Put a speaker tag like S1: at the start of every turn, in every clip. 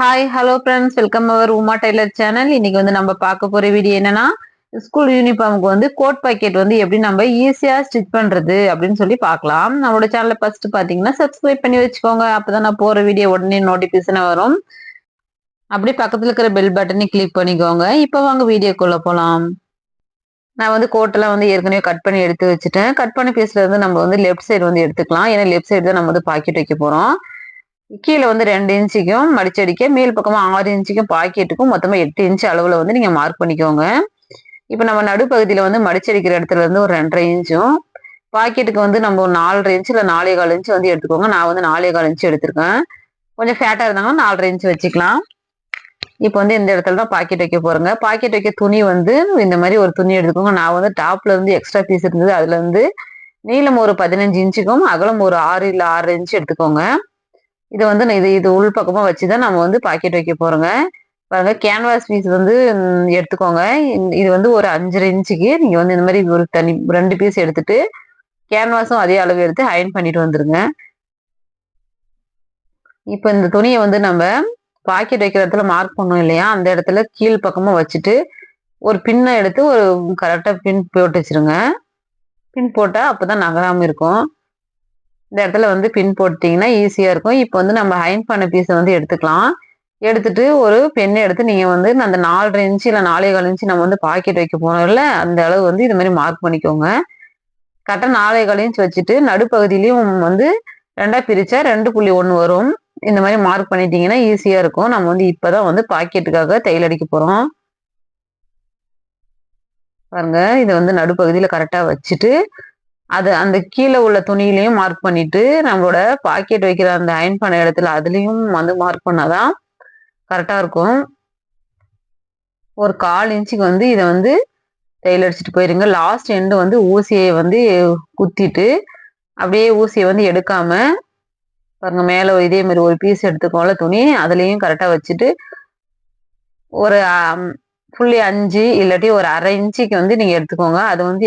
S1: Hi hello friends welcome our Uma tailor channel இன்னைக்கு வந்து நம்ம பார்க்க போற வீடியோ என்னன்னா ஸ்கூல் யூனிஃபார்முக்கு வந்து கோட் பாக்கெட் வந்து எப்படி நம்ம ஈஸியாக ஸ்டிச் பண்ணுறது அப்படின்னு சொல்லி பார்க்கலாம். நம்மளோட சேனலை ஃபர்ஸ்ட் பார்த்தீங்கன்னா சப்ஸ்கிரைப் பண்ணி வச்சுக்கோங்க. அப்பதான் நான் போகிற வீடியோ உடனே நோட்டிபிகேஷன் வரும். அப்படியே பக்கத்தில் இருக்கிற பெல் பட்டனை கிளிக் பண்ணிக்கோங்க. இப்போ வாங்க வீடியோக்குள்ளே போகலாம் நான் வந்து கோட்டெல்லாம் வந்து ஏற்கனவே கட் பண்ணி எடுத்து வச்சுட்டேன். கட் பண்ணி பீஸ்ல இருந்து நம்ம வந்து லெஃப்ட் சைடு வந்து எடுத்துக்கலாம். ஏன்னா லெஃப்ட் சைடு தான் நம்ம வந்து பாக்கெட் வைக்க போகிறோம் கீழே வந்து ரெண்டு இன்ச்சுக்கும் மடிச்சடிக்க மேல் பக்கமாக ஆறு இன்ச்சுக்கும் பாக்கெட்டுக்கும் மொத்தமாக எட்டு இன்ச்சு அளவில் வந்து நீங்கள் மார்க் பண்ணிக்கோங்க. இப்போ நம்ம நடுப்பகுதியில் வந்து மடிச்சடிக்கிற இடத்துல இருந்து ஒரு ரெண்டரை இன்ச்சும் பாக்கெட்டுக்கு வந்து நம்ம ஒரு நாலரை இன்ச்சு இல்லை நாலே கால் இன்ச்சு வந்து எடுத்துக்கோங்க. நான் வந்து நாலே கால் இன்ச்சு எடுத்திருக்கேன். கொஞ்சம் ஃபேட்டாக இருந்தாங்கன்னா நாலரை இன்ச்சு வச்சுக்கலாம். இப்போ வந்து இந்த இடத்துல தான் பாக்கெட் வைக்க போறேங்க. பாக்கெட் வைக்க துணி வந்து இந்த மாதிரி ஒரு துணி எடுத்துக்கோங்க. நான் வந்து டாப்பில் இருந்து எக்ஸ்ட்ரா பீஸ் இருந்தது. அதுலேருந்து நீளம் ஒரு பதினஞ்சு இன்ச்சுக்கும் அகலம் ஒரு ஆறு இல்லை ஆறு இன்ச்சு எடுத்துக்கோங்க. இதை வந்து இது இது உள் பக்கமா வச்சுதான் நம்ம வந்து பாக்கெட் வைக்க போறோங்க. பாருங்க கேன்வாஸ் பீஸ் வந்து எடுத்துக்கோங்க. இது வந்து ஒரு அஞ்சரை இன்ச்சுக்கு நீங்க வந்து இந்த மாதிரி ஒரு தனி ரெண்டு பீஸ் எடுத்துட்டு கேன்வாஸும் அதே அளவு எடுத்து அயன் பண்ணிட்டு வந்துருங்க. இப்போ இந்த துணியை வந்து நம்ம பாக்கெட் வைக்கிற இடத்துல மார்க் பண்ணோம் இல்லையா? அந்த இடத்துல கீழ் பக்கமா வச்சுட்டு ஒரு பின்னை எடுத்து ஒரு கரெக்டா பின் போட்டு வச்சிருங்க. பின் போட்டா அப்பதான் நகராம இருக்கும். இந்த இடத்துல வந்து பின் போட்டிங்கன்னா ஈஸியாக இருக்கும். இப்போ வந்து நம்ம ஹைன் பண்ண பீஸை வந்து எடுத்துக்கலாம். எடுத்துட்டு ஒரு பெண்ணை எடுத்து நீங்கள் வந்து அந்த நாலரை இன்ச்சு இல்லை நாலே கால் இன்ச்சு நம்ம வந்து பாக்கெட் வைக்க போனோம்ல அந்த அளவு வந்து இது மாதிரி மார்க் பண்ணிக்கோங்க. கரெக்டாக நாலே கால் இன்ச் வச்சுட்டு நடுப்பகுதியிலையும் வந்து ரெண்டாக பிரித்தா ரெண்டு புள்ளி ஒன்று வரும். இந்த மாதிரி மார்க் பண்ணிட்டீங்கன்னா ஈஸியாக இருக்கும். நம்ம வந்து இப்போ தான் வந்து பாக்கெட்டுக்காக தையல் அடிக்க போகிறோம் பாருங்க இதை வந்து நடுப்பகுதியில் கரெக்டாக வச்சுட்டு அது அந்த கீழே உள்ள துணியிலையும் மார்க் பண்ணிட்டு நம்மளோட பாக்கெட் வைக்கிற அந்த அயன் பண்ண இடத்துல அதுலேயும் வந்து மார்க் பண்ணாதான் கரெக்டாக இருக்கும். ஒரு கால் இன்ச்சுக்கு வந்து இதை வந்து தையல் அடிச்சுட்டு போயிருங்க. லாஸ்ட் எண்டு வந்து ஊசியை வந்து குத்திட்டு அப்படியே ஊசியை வந்து எடுக்காம பாருங்க ஒரு இதே மாதிரி ஒரு பீஸ் எடுத்துக்கோல துணி அதுலேயும் கரெக்டாக வச்சுட்டு ஒரு புள்ளி அஞ்சு இல்லாட்டி ஒரு அரை இன்ச்சுக்கு வந்து நீங்க எடுத்துக்கோங்க. அது வந்து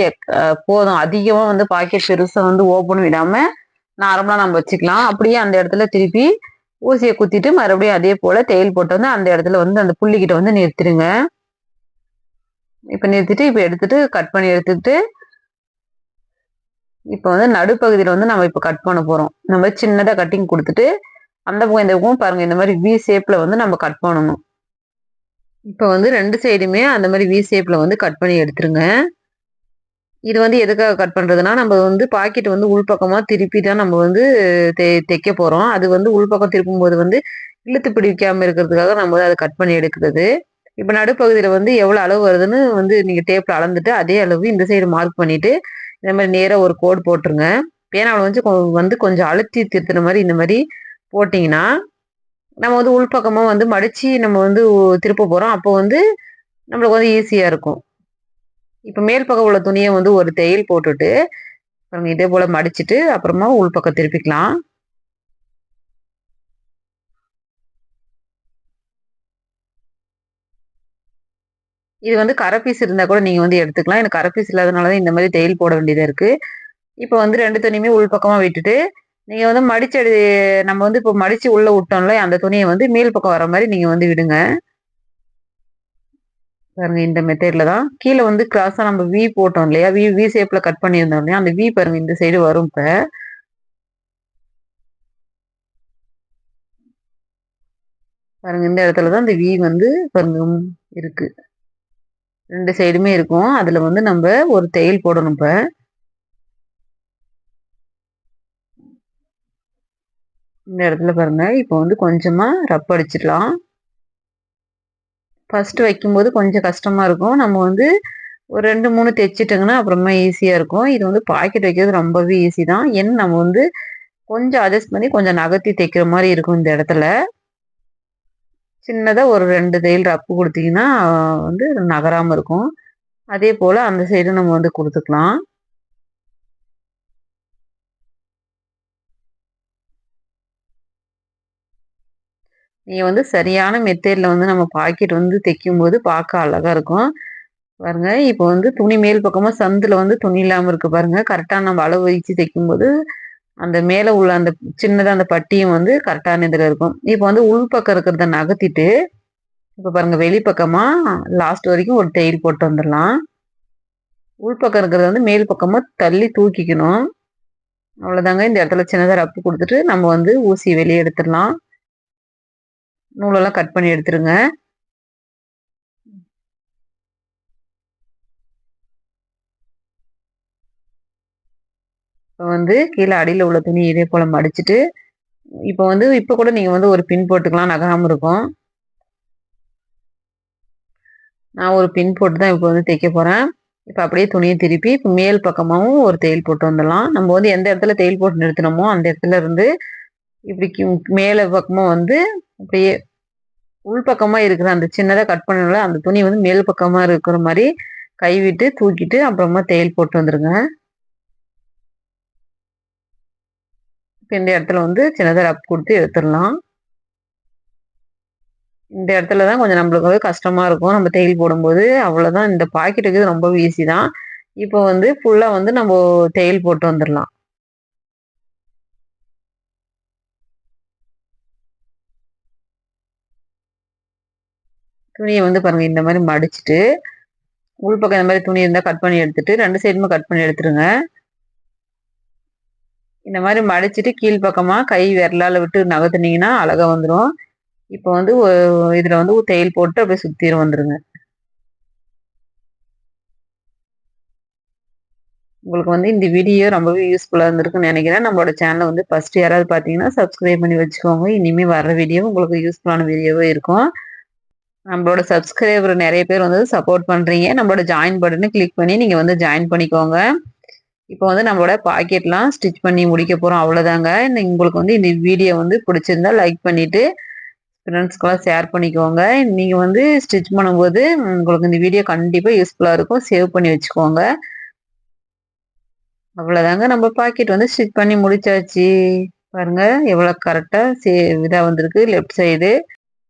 S1: போதும். அதிகமா வந்து பாக்கெட் பெருசா வந்து ஓப்பன் விடாம நார்மலா நம்ம வச்சுக்கலாம். அப்படியே அந்த இடத்துல திருப்பி ஊசியை குத்திட்டு மறுபடியும் அதே போல தேயில் போட்டு வந்து அந்த இடத்துல வந்து அந்த புள்ளிக்கிட்ட வந்து நிறுத்திடுங்க. இப்ப நிறுத்திட்டு இப்ப எடுத்துட்டு கட் பண்ணி எடுத்துட்டு இப்போ வந்து நடுப்பகுதியில வந்து நம்ம இப்போ கட் பண்ண போறோம். நம்ம சின்னதா கட்டிங் கொடுத்துட்டு அந்த பக்கம் இந்த பக்கம் பாருங்க இந்த மாதிரி வி ஷேப்ல வந்து நம்ம கட் பண்ணணும். இப்போ வந்து ரெண்டு சைடுமே அந்த மாதிரி வி ஷேப்பில் வந்து கட் பண்ணி எடுத்துருங்க. இது வந்து எதுக்காக கட் பண்ணுறதுன்னா நம்ம வந்து பாக்கெட் வந்து உள்பக்கமாக திருப்பி தான் நம்ம வந்து தைக்க போகிறோம் அது வந்து உள்பக்கம் திருப்பும்போது வந்து இழுத்து பிடிக்காமல் இருக்கிறதுக்காக நம்ம வந்து அதை கட் பண்ணி எடுக்கிறது. இப்போ நடுப்பகுதியில் வந்து எவ்வளோ அளவு வருதுன்னு வந்து நீங்கள் டேப்பில் அளந்துட்டு அதே அளவு இந்த சைடு மார்க் பண்ணிவிட்டு இந்த மாதிரி நேராக ஒரு கோடு போட்டுருங்க. பேனாவில் வந்து வந்து கொஞ்சம் அழுத்தி திருத்தின மாதிரி இந்த மாதிரி போட்டிங்கன்னா நம்ம வந்து உள்பக்கமாக வந்து மடித்து நம்ம வந்து திருப்ப போகிறோம் அப்போ வந்து நம்மளுக்கு வந்து ஈஸியாக இருக்கும். இப்போ மேல் பக்கம் உள்ள துணியை வந்து ஒரு தையல் போட்டுட்டு அப்புறம் இதே போல் மடிச்சுட்டு அப்புறமா உள்பக்கம் திருப்பிக்கலாம். இது வந்து கரை பீஸ் இருந்தால் கூட நீங்கள் வந்து எடுத்துக்கலாம். எனக்கு கரை பீஸ் இல்லாதனால தான் இந்த மாதிரி தையல் போட வேண்டியதாக இருக்குது இப்போ வந்து ரெண்டு துணியுமே உள்பக்கமாக விட்டுட்டு நீங்கள் வந்து மடிச்சடி நம்ம வந்து இப்போ மடித்து உள்ளே விட்டோம்ல அந்த துணியை வந்து மேல் பக்கம் வர மாதிரி நீங்கள் வந்து விடுங்க. பாருங்க இந்த மெத்தேட்ல தான். கீழே வந்து கிராஸா நம்ம வி போட்டோம் இல்லையா? வி வி ஷேப்பில் கட் பண்ணியிருந்தோம் இல்லையா? அந்த வி பாருங்க இந்த சைடு வரும் இப்போ. பாருங்க இந்த இடத்துல தான் இந்த வி வந்து பாருங்க இருக்கு. ரெண்டு சைடுமே இருக்கும். அதுல வந்து நம்ம ஒரு தையல் போடணும் இப்போ. இந்த இடத்துல பாருங்க. இப்போ வந்து கொஞ்சமாக ரப் அடிச்சிடலாம். ஃபஸ்ட்டு வைக்கும்போது கொஞ்சம் கஷ்டமாக இருக்கும். நம்ம வந்து ஒரு ரெண்டு மூணு தைச்சிட்டோங்கன்னா அப்புறமா ஈஸியாக இருக்கும். இது வந்து பாக்கெட் வைக்கிறது ரொம்பவே ஈஸி தான். ஏன்னா நம்ம வந்து கொஞ்சம் அட்ஜஸ்ட் பண்ணி கொஞ்சம் நகர்த்தி தைக்கிற மாதிரி இருக்கும் இந்த இடத்துல. சின்னதாக ஒரு ரெண்டு தையல் ரப்பு கொடுத்தீங்கன்னா வந்து நகராமல் இருக்கும். அதே போல் அந்த சைடு நம்ம வந்து கொடுத்துக்கலாம். நீங்கள் வந்து சரியான மெத்தேடில் வந்து நம்ம பாக்கெட் வந்து தைக்கும்போது பார்க்க அழகாக இருக்கும். பாருங்க இப்போ வந்து துணி மேல் பக்கமாக சந்தில் வந்து துணி இல்லாமல் இருக்கு பாருங்க. கரெக்டாக நம்ம அளவு வச்சு தைக்கும்போது அந்த மேலே உள்ள அந்த சின்னதாக அந்த பட்டியும் வந்து கரெக்டான இதில் இருக்கும். இப்போ வந்து உள் பக்கம் இருக்கிறத நகர்த்திட்டு இப்போ பாருங்க வெளிப்பக்கமாக லாஸ்ட் வரைக்கும் ஒரு டெயில் போட்டு வந்துடலாம். உள்பக்கம் இருக்கிறத வந்து மேல் பக்கமாக தள்ளி தூக்கிக்கணும். அவ்வளோதாங்க இந்த இடத்துல சின்னதாக ரப்பு கொடுத்துட்டு நம்ம வந்து ஊசி வெளியே எடுத்துடலாம். நூலெல்லாம் கட் பண்ணி எடுத்துருங்க. இப்போ வந்து கீழே அடியில் உள்ள துணி இதே போல் மடிச்சுட்டு இப்போ வந்து இப்போ கூட நீங்கள் வந்து ஒரு பின் போட்டுக்கலாம் நகராமல் இருக்கும். நான் ஒரு பின் போட்டு தான் இப்போ வந்து தைக்க போகிறேன் இப்போ அப்படியே துணியை திருப்பி இப்போ மேல் பக்கமாகவும் ஒரு தையல் போட்டு வந்துடலாம். நம்ம வந்து எந்த இடத்துல தையல் போட்டு நிறுத்தினோமோ அந்த இடத்துல இருந்து இப்படி மேலே பக்கமாக வந்து அப்படியே உள்பக்கமாக இருக்கிற அந்த சின்னதாக கட் பண்ணல அந்த துணி வந்து மேல் பக்கமாக இருக்கிற மாதிரி கைவிட்டு தூக்கிட்டு அப்புறமா தையல் போட்டு வந்துடுங்க இப்போ இந்த இடத்துல வந்து சின்னதாக ரப் கொடுத்து எடுத்துடலாம். இந்த இடத்துல தான் கொஞ்சம் நம்மளுக்கு வந்து கஷ்டமாக இருக்கும். நம்ம தையல் போடும்போது அவ்வளோதான் இந்த பாக்கெட்டுக்கு ரொம்ப ஈஸி தான். இப்போ வந்து ஃபுல்லாக வந்து நம்ம தையல் போட்டு வந்துடலாம். துணியை வந்து பாருங்கள் இந்த மாதிரி மடிச்சுட்டு உள்பக்கம் இந்த மாதிரி துணி இருந்தால் கட் பண்ணி எடுத்துட்டு ரெண்டு சைடுமே கட் பண்ணி எடுத்துருங்க. இந்த மாதிரி மடிச்சுட்டு கீழ்ப்பக்கமாக கை விரலால் விட்டு நகர்த்துனீங்கன்னா அழகாக வந்துடும் இப்போ வந்து இதில் வந்து தையல் போட்டு அப்படியே சுற்றிடும் வந்துருங்க. உங்களுக்கு வந்து இந்த வீடியோ ரொம்பவே யூஸ்ஃபுல்லாக இருந்திருக்குன்னு நினைக்கிறேன். நம்மளோட சேனலை வந்து ஃபஸ்ட்டு யாராவது பார்த்தீங்கன்னா சப்ஸ்கிரைப் பண்ணி வச்சுக்கோங்க. இனிமேல் வர வீடியோ உங்களுக்கு யூஸ்ஃபுல்லான வீடியோவே இருக்கும். நம்மளோட சப்ஸ்கிரைபர் நிறைய பேர் வந்து சப்போர்ட் பண்ணுறீங்க நம்மளோட ஜாயின் பட்டனை கிளிக் பண்ணி நீங்கள் வந்து ஜாயின் பண்ணிக்கோங்க. இப்போ வந்து நம்மளோட பாக்கெட்லாம் ஸ்டிச் பண்ணி முடிக்க போகிறோம் அவ்வளோதாங்க உங்களுக்கு வந்து இந்த வீடியோ வந்து பிடிச்சிருந்தா லைக் பண்ணிவிட்டு ஃப்ரெண்ட்ஸ்க்கெல்லாம் ஷேர் பண்ணிக்கோங்க. நீங்கள் வந்து ஸ்டிச் பண்ணும்போது உங்களுக்கு இந்த வீடியோ கண்டிப்பாக யூஸ்ஃபுல்லாக இருக்கும். சேவ் பண்ணி வச்சுக்கோங்க. அவ்வளோதாங்க நம்ம பாக்கெட் வந்து ஸ்டிச் பண்ணி முடிச்சாச்சு. பாருங்கள் எவ்வளோ கரெக்டாக சே இதாக வந்திருக்கு. Left side